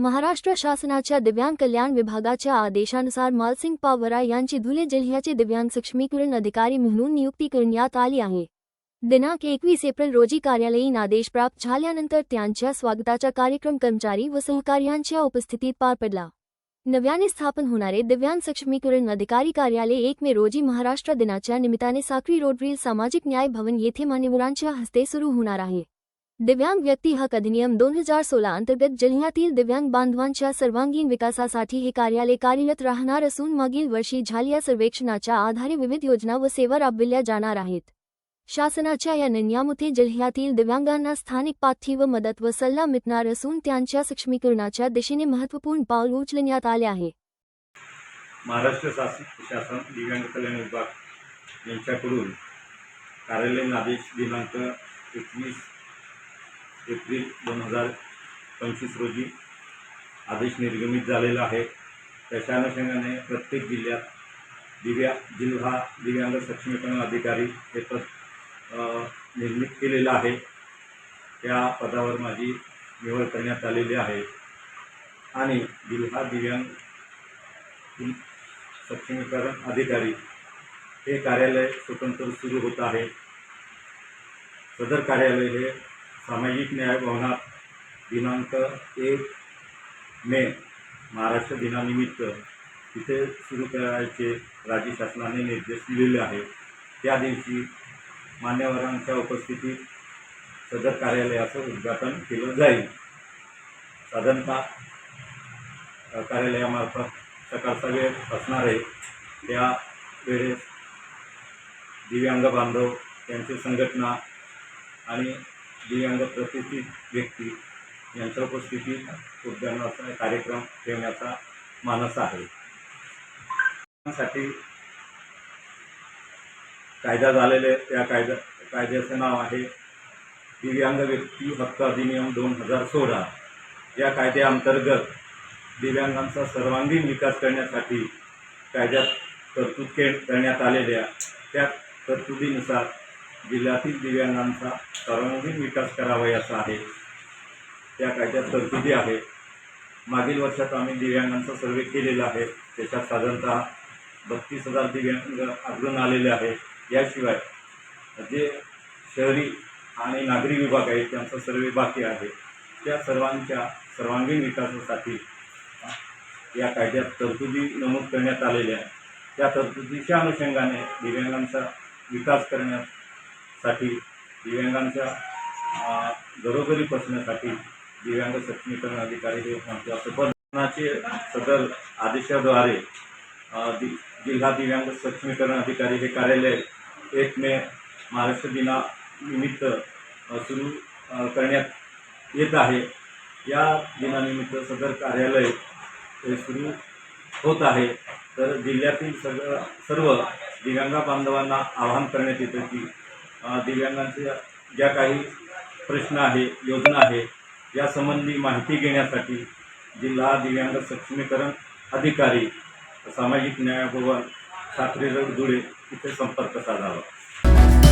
महाराष्ट्र शासनाच्या दिव्यांग कल्याण विभागाच्या आदेशानुसार मालसिंग पावरा यांची धुले जिल्ह्याचे दिव्यांग सक्षमीकरण अधिकारी म्हणून नियुक्ती करण्यात आली आहे. दिनांक एकवीस एप्रिल रोजी कार्यालयीन आदेश प्राप्त झाल्यानंतर त्यांच्या स्वागताचा कार्यक्रम कर्मचारी व सहकार्यांच्या उपस्थितीत पार पडला. नव्याने स्थापन होणारे दिव्यांग सक्षमीकरण अधिकारी कार्यालय एक मे रोजी महाराष्ट्र दिनाच्या निमित्ताने साक्री रोडवरील सामाजिक न्याय भवन येथे मान्यवरांच्या हस्ते सुरू होणार आहे. दिव्यांग व्यक्ती हक अधिनियम दोन हजार सोळा अंतर्गत जिल्ह्यातील दिव्यांग बांधवांच्या सर्वांगीण विकासासाठी हे कार्यालय कार्यरत राहणार असून मागील वर्षी झालेल्या सर्वेक्षणाच्या आधारे विविध योजना व सेवा राबविल्या जाणार आहेत. शासनाच्या या निर्णयामुळे जिल्ह्यातील दिव्यांगांना स्थानिक पाठीव मदत व सल्ला मिळणार असून त्यांच्या सक्षमीकरणाच्या दिशेने महत्त्वपूर्ण पाऊल उचलण्यात आले आहे. महाराष्ट्र शासन दिव्यांग कल्याण विभाग यांच्याकडून कार्यालयीन आदेश दिनांक एकवीस एप्रिल दोन हजार पंचवीस रोजी आदेश निर्गमित झालेला आहे. त्याच्या अनुषंगाने प्रत्येक जिल्ह्यात दिव्या जिल्हा दिव्यांग सक्षमीकरण अधिकारी हे पद निर्मित केलेलं आहे. त्या पदावर माझी निवड करण्यात आलेली आहे. आणि जिल्हा दिव्यांग सक्षमीकरण अधिकारी हे कार्यालय स्वतंत्र सुरू होत आहे. सदर कार्यालय हे सामाजिक न्याय भवनात दिनांक एक मे महाराष्ट्र दिनानिमित्त तिथे सुरू करायचे राज्य शासनाने निर्देश दिलेले आहे त्या दिवशी मान्यवरांच्या उपस्थितीत सदर कार्यालयाचं उद्घाटन केलं जाईल. साधारणतः कार्यालयामार्फत सकाळचा वेळ असणार आहे. त्या वेळेस दिव्यांग बांधव त्यांची संघटना आणि दिव्यांग प्रतिष्ठित व्यक्ती यांच्या उपस्थितीत उद्यानाचा कार्यक्रम ठेवण्याचा मानस आहे. साठी कायदा झालेले त्या कायदा कायद्याचं नाव आहे दिव्यांग व्यक्ती हक्क अधिनियम दोन हजार सोळा. या कायद्याअंतर्गत दिव्यांगांचा सर्वांगीण विकास करण्यासाठी कायद्यात तरतूद के करण्यात आलेल्या त्या तरतुदीनुसार जिल्ह्यातील दिव्यांगांचा सर्वांगीण विकास करावयाचा आहे. त्या कायद्यात तरतुदी आहे. मागील वर्षात आम्ही दिव्यांगांचा सर्वे केलेला आहे. त्याच्यात साधारणतः बत्तीस हजार दिव्यांग आढळून आलेले आहे. याशिवाय जे शहरी आणि नागरी विभाग आहेत त्यांचा सर्वे बाकी आहे. त्या सर्वांच्या सर्वांगीण विकासासाठी या कायद्यात तरतुदी नमूद करण्यात आलेल्या आहे त्या तरतुदीच्या अनुषंगाने दिव्यांगांचा विकास करण्यात साठी दिव्यांगांच्या घरोघरी पोचण्यासाठी दिव्यांग सक्षमीकरण अधिकारी हे आमच्या सदर आदेशाद्वारे दि जिल्हा दिव्यांग सक्षमीकरण अधिकारी हे कार्यालय एक मे महाराष्ट्र दिनानिमित्त सुरू करण्यात येत आहे. या दिनानिमित्त सदर कार्यालय हे सुरू होत आहे. तर जिल्ह्यातील सगळं सर्व दिव्यांग बांधवांना आवाहन करण्यात येतं की दिव्यांगांच्या ज्या काही प्रश्न आहे योजना आहे यासंबंधी माहिती घेण्यासाठी जिल्हा दिव्यांग सक्षमीकरण अधिकारी सामाजिक न्याय भवन साखरे धुळे इथे संपर्क साधावा.